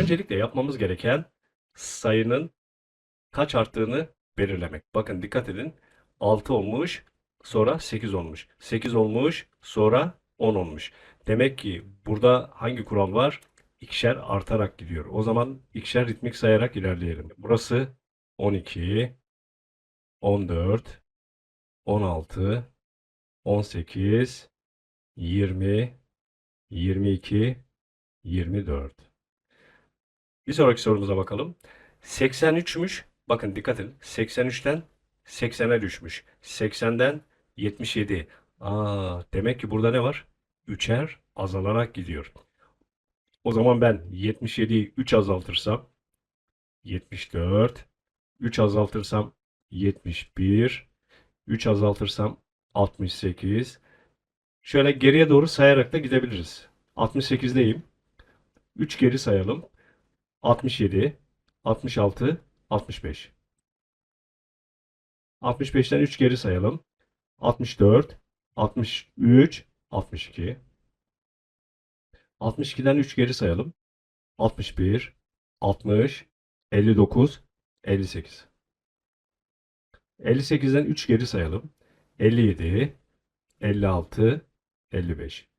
Öncelikle yapmamız gereken sayının kaç arttığını belirlemek. Bakın dikkat edin. 6 olmuş, sonra 8 olmuş. 8 olmuş, sonra 10 olmuş. Demek ki burada hangi kural var? İkişer artarak gidiyor. O zaman ikişer ritmik sayarak ilerleyelim. Burası 12, 14, 16, 18, 20, 22, 24. Bir sonraki sorumuza bakalım. 83'müş. Bakın dikkat edin. 83'ten 80'e düşmüş. 80'den 77. Aa, demek ki burada ne var? Üçer azalarak gidiyor. O zaman ben 77'yi 3 azaltırsam 74, 3 azaltırsam 71, 3 azaltırsam 68. Şöyle geriye doğru sayarak da gidebiliriz. 68'deyim. 3 geri sayalım. 67, 66, 65. 65'ten 3 geri sayalım. 64, 63, 62. 62'den 3 geri sayalım. 61, 60, 59, 58. 58'den 3 geri sayalım. 57, 56, 55.